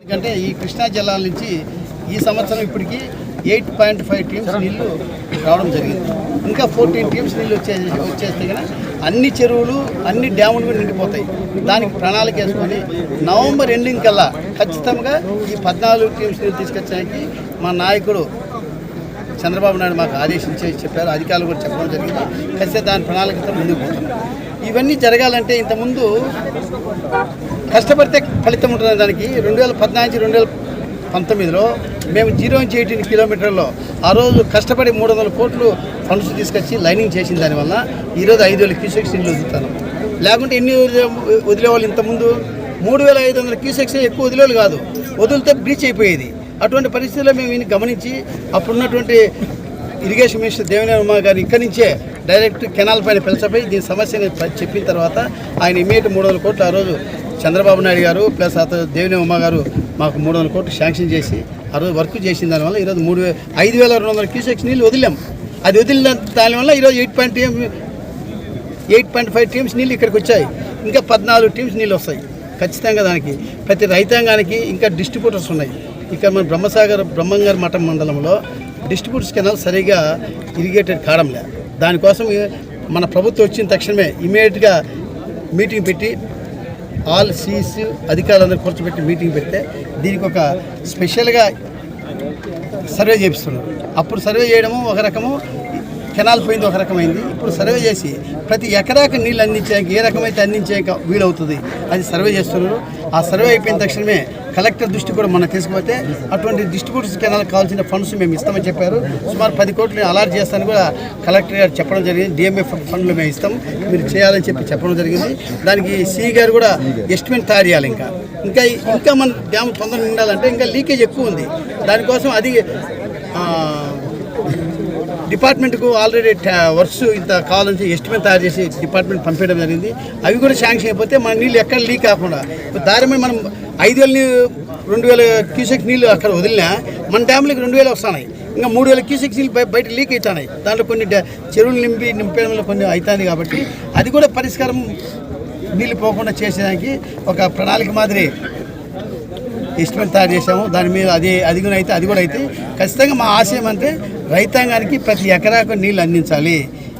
ఎందుకంటే ఈ కృష్ణా జిల్లాల నుంచి ఈ సంవత్సరం ఇప్పటికీ ఎయిట్ పాయింట్ ఫైవ్ టీమ్స్ నీళ్ళు రావడం జరిగింది. ఇంకా ఫోర్టీన్ టీమ్స్ నీళ్ళు వచ్చే వచ్చేస్తే కనుక అన్ని చెరువులు అన్ని డ్యాములు కూడా నిండిపోతాయి. దానికి ప్రణాళిక వేసుకొని నవంబర్ ఎండింగ్ కల్లా ఖచ్చితంగా ఈ పద్నాలుగు టీమ్స్ నీళ్ళు తీసుకొచ్చడానికి మా నాయకుడు చంద్రబాబు నాయుడు మాకు ఆదేశించే చెప్పారు. అధికారులు కూడా చెప్పడం జరిగింది. ఖచ్చితంగా దాని ప్రణాళికతో ముందుకు పోతున్నాం ఇవన్నీ జరగాలంటే ఇంతకుముందు కష్టపడితే ఫలితం ఉంటుంది దానికి. రెండు వేల పద్నాలుగు రెండు వేల పంతొమ్మిదిలో మేము జీరో నుంచి ఎయిటీన్ కిలోమీటర్లో ఆ రోజు కష్టపడి మూడు వందల కోట్లు ఫండ్స్ తీసుకొచ్చి లైనింగ్ చేసిన దానివల్ల ఈరోజు ఐదు వేల క్యూసెక్స్ నీళ్ళు వదులుతాను లేకుంటే ఎన్ని వదిలే- వదిలేవాళ్ళు ఇంతకుముందు? మూడు వేల ఐదు వందల క్యూసెక్స్ ఎక్కువ వదిలేవాళ్ళు కాదు. వదిలితే బ్రీచ్ అయిపోయేది. అటువంటి పరిస్థితుల్లో మేము ఈయన గమనించి అప్పుడున్నటువంటి ఇరిగేషన్ మినిస్టర్ దేవినేని ఉమా గారు ఇక్కడి నుంచే డైరెక్ట్ కెనాల్ పైన పిలిచపోయి దీని సమస్యని చెప్పిన తర్వాత ఆయన ఇమీడియట్ మూడు వందల కోట్లు ఆ రోజు చంద్రబాబు నాయుడు గారు ప్లస్ అతను దేవిని ఉమ్మ గారు మాకు మూడు వందల కోట్లు శాంక్షన్ చేసి ఆ రోజు వర్క్ చేసిన దానివల్ల ఈరోజు మూడు వే ఐదు వేల రెండు వందల క్యూసెక్స్ నీళ్ళు వదిలాం. అది వదిలిన దానివల్ల ఈరోజు eight point eight point five teams నీళ్ళు ఇక్కడికి వచ్చాయి. ఇంకా పద్నాలుగు టీమ్స్ నీళ్ళు వస్తాయి. ఖచ్చితంగా దానికి. ప్రతి రైతాంగానికి ఇంకా డిస్ట్రిబ్యూటర్స్ ఉన్నాయి. ఇక్కడ మన బ్రహ్మసాగర్ బ్రహ్మంగర్ మఠం మండలంలో డిస్ట్రిబ్యూటర్స్ కెనాల్ సరిగా ఇరిగేటెడ్ కావడంలే దానికోసం మన ప్రభుత్వం వచ్చిన తక్షణమే ఇమీడియట్గా మీటింగ్ పెట్టి ఆల్ సీస్ అధికారులందరూ కూర్చోబెట్టి మీటింగ్ పెడితే దీనికి ఒక స్పెషల్గా సర్వే చేపిస్తున్నారు. అప్పుడు సర్వే చేయడము ఒక రకము కెనాల్ పోయింది ఒక రకమైంది. ఇప్పుడు సర్వే చేసి ప్రతి ఎకరాకి నీళ్ళు అందించడానికి ఏ రకమైతే అందించేక వీలవుతుంది అది సర్వే చేస్తున్నారు. ఆ సర్వే అయిపోయిన తక్షణమే కలెక్టర్ దృష్టి కూడా మనం తీసుకుపోతే అటువంటి డిస్ట్రిబ్యూటర్స్ కెనాల్ కావాల్సిన ఫండ్స్ మేము ఇస్తామని చెప్పారు. సుమారు పది కోట్లు అలాట్ చేస్తాను కూడా కలెక్టర్ గారు చెప్పడం జరిగింది. డిఎంఎఫ్ ఫండ్లు మేము ఇస్తాం. మీరు చేయాలని చెప్పి చెప్పడం జరిగింది. దానికి సి గారు కూడా ఎస్టిమేట్ తయారు చేయాలి ఇంకా. ఇంకా ఇంకా మన డ్యామ్ తొందరగా ఉండాలంటే ఇంకా లీకేజ్ ఎక్కువ ఉంది. దానికోసం అది డిపార్ట్మెంట్కు ఆల్రెడీ వర్క్స్ ఇంత కావాలని ఎస్టిమేట్ తయారు చేసి డిపార్ట్మెంట్ పంపించడం జరిగింది. అవి కూడా శాంక్షన్ అయిపోతే మన నీళ్ళు ఎక్కడ లీక్ కాకుండా దారి మనం ఐదు వేల రెండు వేల క్యూసెక్ నీళ్ళు అక్కడ వదిలినా మన డ్యామ్లకి రెండు వేలు వస్తున్నాయి ఇంకా మూడు వేల క్యూసెక్ నీళ్ళు బయట లీక్ అవుతున్నాయి దాంట్లో కొన్ని చెరువులు నింపి నింపడంలో కొన్ని అవుతుంది కాబట్టి అది కూడా పరిష్కారం నీళ్ళు పోకుండా చేసేదానికి ఒక ప్రణాళిక మాదిరి ఎస్టిమేట్ తయారు చేసాము దాని మీద అది అది కూడా అయితే అది కూడా అయితే ఖచ్చితంగా మా ఆశయం అంటే రైతాంగానికి ప్రతి ఎకరాకు నీళ్ళు అందించాలి.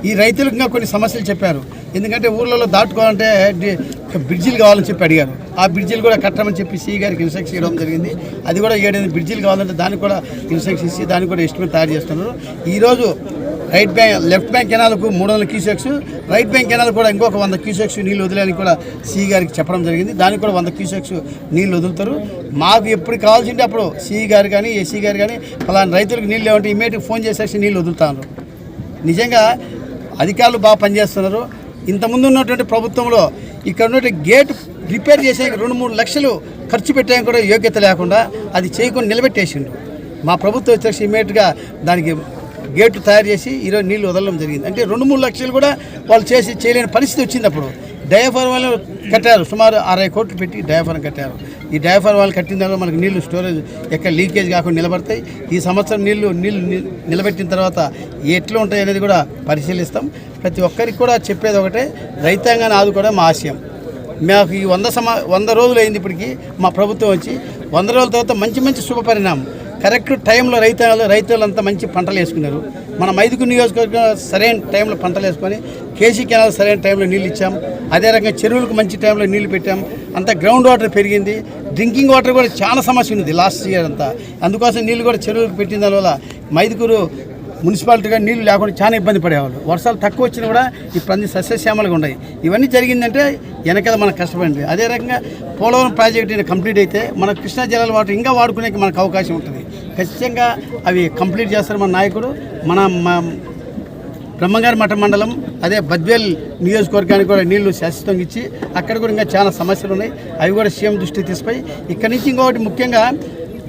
ఈ రైతులకు ఇంకా కొన్ని సమస్యలు చెప్పారు. ఎందుకంటే ఊర్లలో దాటుకోవాలంటే బ్రిడ్జిలు కావాలని చెప్పి అడిగారు. ఆ బ్రిడ్జిలు కూడా కట్టమని చెప్పి సీ గారికి ఇన్స్ట్రక్షన్ ఇవ్వడం జరిగింది. అది కూడా ఏడైంది బ్రిడ్జిలు కావాలంటే దానికి కూడా ఇన్స్ట్రక్షన్ ఇచ్చి దానికి కూడా ఎస్టిమేట్ తయారు చేస్తున్నారు. ఈరోజు రైట్ బ్యాంక్ లెఫ్ట్ బ్యాంక్ కెనాల్కు మూడు వందల క్యూసెక్స్ రైట్ బ్యాంక్ కెనాల్ కూడా ఇంకొక వంద క్యూసెక్స్ నీళ్ళు వదిలేని కూడా సి గారికి చెప్పడం జరిగింది. దానికి కూడా వంద క్యూసెక్స్ నీళ్ళు వదులుతారు. మాకు ఎప్పుడు కావాల్సింటే అప్పుడు సి గారు కానీ ఎస్సీ గారు కానీ ఫలానా రైతులకు నీళ్ళు లేవంటే ఇమీడియట్గా ఫోన్ చేసేసి నీళ్ళు వదులుతాను నిజంగా అధికారులు బాగా పనిచేస్తున్నారు. ఇంతకుముందు ఉన్నటువంటి ప్రభుత్వంలో ఇక్కడ ఉన్నటువంటి గేట్ రిపేర్ చేసే రెండు మూడు లక్షలు ఖర్చు పెట్టడానికి కూడా యోగ్యత లేకుండా అది చేయకుండా నిలబెట్టేసిండు. మా ప్రభుత్వం వచ్చేసి ఇమీడియట్గా దానికి గేట్లు తయారు చేసి ఈరోజు నీళ్ళు వదలడం జరిగింది. అంటే రెండు మూడు లక్షలు కూడా వాళ్ళు చేసి చేయలేని పరిస్థితి వచ్చింది అప్పుడు. డయాఫార్ వాళ్ళు కట్టారు. సుమారు అరవై కోట్లు పెట్టి డయాఫారం కట్టారు. ఈ డయాఫార్ వాళ్ళు కట్టిన తర్వాత మనకు నీళ్ళు స్టోరేజ్ ఎక్కడ లీకేజ్ కాకుండా నిలబడతాయి. ఈ సంవత్సరం నీళ్ళు నీళ్ళు నిలబెట్టిన తర్వాత ఎట్లా ఉంటాయి అనేది కూడా పరిశీలిస్తాం. ప్రతి ఒక్కరికి కూడా చెప్పేది ఒకటే రైతాంగాన్ని ఆదుకోవడం మా ఆశయం. మాకు ఈ వంద సమా వంద రోజులు అయింది ఇప్పటికీ. మా ప్రభుత్వం వచ్చి వంద రోజుల తర్వాత మంచి మంచి శుభ పరిణామం కరెక్ట్ టైంలో రైతులు రైతులంతా మంచి పంటలు వేసుకున్నారు. మన మైదుకు నియోజకవర్గం సరైన టైంలో పంటలు వేసుకొని కేసీ కెనాల్ సరైన టైంలో నీళ్ళు ఇచ్చాం. అదే రకంగా చెరువులకు మంచి టైంలో నీళ్ళు పెట్టాం. అంత గ్రౌండ్ వాటర్ పెరిగింది. డ్రింకింగ్ వాటర్ కూడా చాలా సమస్య ఉంది లాస్ట్ ఇయర్ అంతా. అందుకోసం నీళ్ళు కూడా చెరువులకు పెట్టిన దానివల్ల మైదుకూరు మున్సిపాలిటీగా నీళ్ళు లేకుండా చాలా ఇబ్బంది పడేవాళ్ళు. వర్షాలు తక్కువ వచ్చినా కూడా ఈ పంది సస్యశ్యామలుగా ఉన్నాయి. ఇవన్నీ జరిగిందంటే వెనకాల మనకు కష్టపడింది. అదే రకంగా పోలవరం ప్రాజెక్ట్ కంప్లీట్ అయితే మన కృష్ణా జిల్లాల వాటర్ ఇంకా వాడుకునే మనకు అవకాశం ఉంటుంది. ఖచ్చితంగా అవి కంప్లీట్ చేస్తారు మన నాయకుడు. మన మ- బ్రహ్మంగారి మఠ మండలం అదే బద్వేల్ నియోజకవర్గానికి కూడా నీళ్ళు శాశ్వతంగా ఇచ్చి అక్కడ కూడా ఇంకా చాలా సమస్యలు ఉన్నాయి. అవి కూడా సీఎం దృష్టికి తీసుకుపోయి ఇక్కడి నుంచి ఇంకొకటి ముఖ్యంగా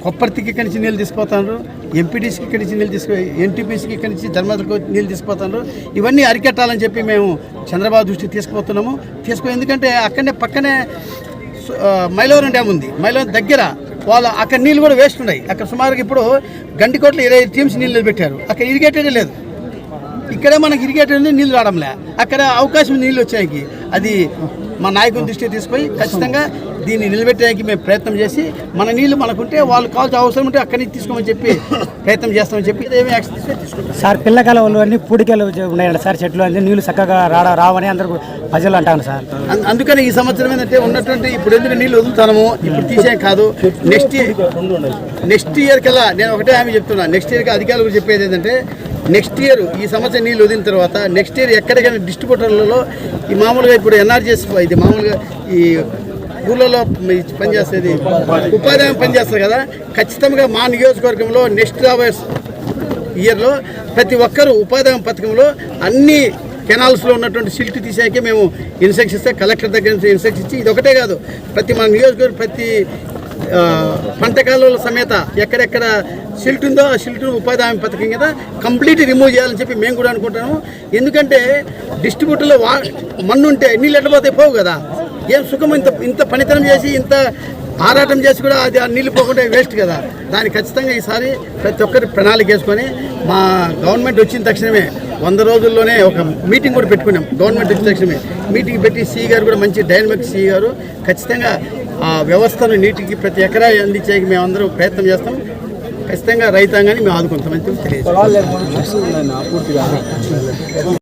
కొప్పర్తికి ఇక్కడి నుంచి నీళ్ళు తీసుకుపోతున్నారు ఎంపీటీసీకి ఇక్కడి నుంచి నీళ్ళు తీసుకు ఎన్టీపీసీకి ఇక్కడి నుంచి ధర్మతలకు నీళ్ళు తీసుకుపోతున్నారు ఇవన్నీ అరికట్టాలని చెప్పి మేము చంద్రబాబు దృష్టికి తీసుకుపోతున్నాము. తీసుకుని ఎందుకంటే అక్కడనే పక్కనే మైలవరం డ్యామ్ ఉంది. మైలవరం దగ్గర వాళ్ళు అక్కడ నీళ్ళు కూడా వేస్ట్ ఉన్నాయి. అక్కడ సుమారుగా ఇప్పుడు గంటికోట్ల ఇరవై టీమ్స్ నీళ్ళు పెట్టారు అక్కడ ఇరిగేటెడ్ లేదు. ఇక్కడే మనకి ఇరిగేటెడ్ నీళ్ళు రావడంలే. అక్కడ అవకాశం నీళ్ళు వచ్చాయి. అది మా నాయకుల దృష్టికి తీసుకొని ఖచ్చితంగా దీన్ని నిలబెట్టడానికి మేము ప్రయత్నం చేసి మన నీళ్ళు మనకుంటే వాళ్ళు కావాల్సిన అవసరం ఉంటే అక్కడి నుంచి తీసుకోమని చెప్పి ప్రయత్నం చేస్తామని చెప్పి ఏమి యాక్షన్ తీసుకుంటే తీసుకుంటాం. సార్ పిల్లకాయలు అన్ని పూడికలు ఉన్నాయండి సార్ చెట్లు అన్ని నీళ్ళు చక్కగా రాడ రావని అందరూ ప్రజలు అంటాను సార్. అందుకని ఈ సంవత్సరం ఏంటంటే ఉన్నటువంటి ఇప్పుడు ఎందుకు నీళ్ళు వదులుతాము ఇప్పుడు తీసే కాదు. నెక్స్ట్ నెక్స్ట్ ఇయర్ కల్లా నేను ఒకటే హామీ చెప్తున్నా. నెక్స్ట్ ఇయర్కి అధికారులు చెప్పేది ఏంటంటే నెక్స్ట్ ఇయర్ ఈ సంవత్సరం నీళ్ళు వదిలిన తర్వాత నెక్స్ట్ ఇయర్ ఎక్కడికైనా డిస్ట్రిబ్యూటర్లలో ఈ మామూలుగా ఇప్పుడు ఎన్ఆర్జీఎస్ ఇది మామూలుగా ఈ ఊళ్ళలో పనిచేసేది ఉపాధి హామీ పనిచేస్తారు కదా. ఖచ్చితంగా మా నియోజకవర్గంలో నెక్స్ట్ రాబోయే ఇయర్లో ప్రతి ఒక్కరూ ఉపాధి హామీ పథకంలో అన్ని కెనాల్స్లో ఉన్నటువంటి సిల్ట్ తీసాకే మేము ఇన్సెక్ట్స్ ఇస్తే కలెక్టర్ దగ్గర నుంచి ఇన్సెక్ట్స్ ఇచ్చి ఇది ఒకటే కాదు. ప్రతి మన నియోజకవర్గం ప్రతి పంట కాలువల సమేత ఎక్కడెక్కడ సిల్ట్ ఉందో ఆ సిల్ట్ ఉపాధి హామీ పథకం కదా కంప్లీట్ రిమూవ్ చేయాలని చెప్పి మేము కూడా అనుకుంటాము ఎందుకంటే డిస్ట్రిబ్యూటర్లో వా మన్ను ఉంటే నీళ్ళు ఎట్టబోతే పోవు కదా. ఏం సుఖం ఇంత ఇంత పనితనం చేసి ఇంత ఆరాటం చేసి కూడా అది నీళ్ళు పోకుండా వేస్ట్ కదా. దాన్ని ఖచ్చితంగా ఈసారి ప్రతి ఒక్కరి ప్రణాళిక వేసుకొని మా గవర్నమెంట్ వచ్చిన తక్షణమే వంద రోజుల్లోనే ఒక మీటింగ్ కూడా పెట్టుకున్నాం. గవర్నమెంట్ వచ్చిన తక్షణమే. మీటింగ్ పెట్టి సీ గారు కూడా మంచి డైనమిక్ సీ గారు. ఖచ్చితంగా ఆ వ్యవస్థను నీటికి ప్రతి ఎకరా అందించేకి మేమందరం ప్రయత్నం చేస్తాం. ఖచ్చితంగా రైతాంగాన్ని మేము ఆదుకుంటామని తెలియదు